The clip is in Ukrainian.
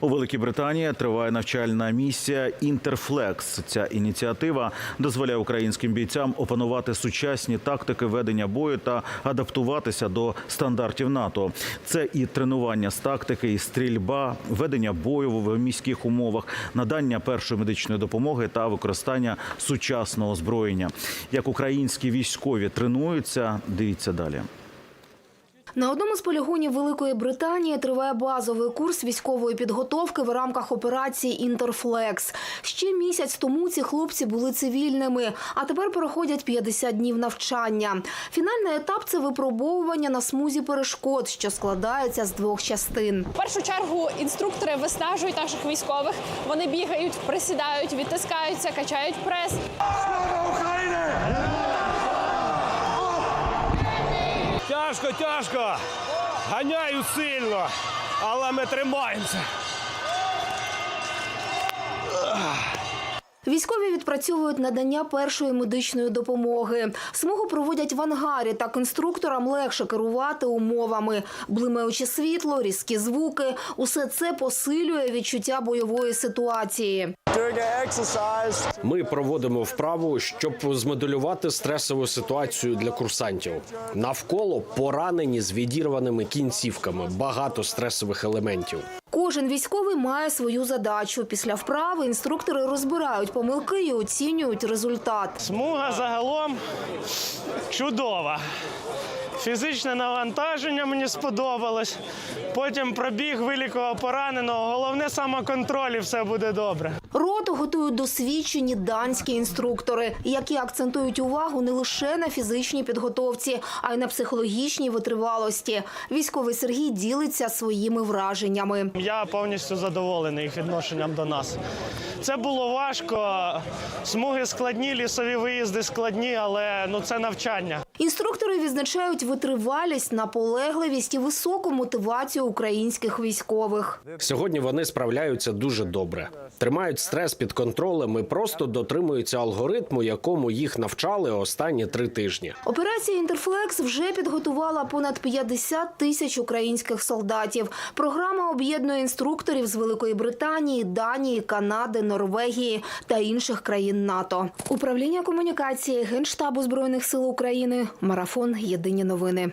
У Великій Британії триває навчальна місія Інтерфлекс. Ця ініціатива дозволяє українським бійцям опанувати сучасні тактики ведення бою та адаптуватися до стандартів НАТО. Це і тренування з тактики, і стрільба, ведення бою в міських умовах, надання першої медичної допомоги та використання сучасного озброєння. Як українські військові тренуються, дивіться далі. На одному з полігонів Великої Британії триває базовий курс військової підготовки в рамках операції Інтерфлекс. Ще місяць тому ці хлопці були цивільними, а тепер проходять 50 днів навчання. Фінальний етап це випробовування на смузі перешкод, що складається з двох частин. В першу чергу інструктори виснажують наших військових. Вони бігають, присідають, відтискаються, качають прес. Тяжко, тяжко. Ганяю сильно, але ми тримаємося. Військові відпрацьовують надання першої медичної допомоги. Смугу проводять в ангарі, так інструкторам легше керувати умовами. Блимаюче світло, різкі звуки – усе це посилює відчуття бойової ситуації. Ми проводимо вправу, щоб змоделювати стресову ситуацію для курсантів. Навколо поранені з відірваними кінцівками, багато стресових елементів. Кожен військовий має свою задачу. Після вправи інструктори розбирають помилки і оцінюють результат. Смуга загалом чудова. Фізичне навантаження мені сподобалось. Потім пробіг, вилікував пораненого. Головне самоконтроль і все буде добре. Роту готують досвідчені данські інструктори, які акцентують увагу не лише на фізичній підготовці, а й на психологічній витривалості. Військовий Сергій ділиться своїми враженнями. Я повністю задоволений їх відношенням до нас. Це було важко. Смуги складні, лісові виїзди складні, але ну це навчання. Інструктори відзначають витривалість, наполегливість і високу мотивацію українських військових. Сьогодні вони справляються дуже добре, тримають стрес під контролем і просто дотримуються алгоритму, якому їх навчали останні три тижні. Операція Інтерфлекс вже підготувала понад 50 тисяч українських солдатів. Програма об'єднує інструкторів з Великої Британії, Данії, Канади, Норвегії та інших країн НАТО. Управління комунікації Генштабу збройних сил України. Марафон. Єдині новини.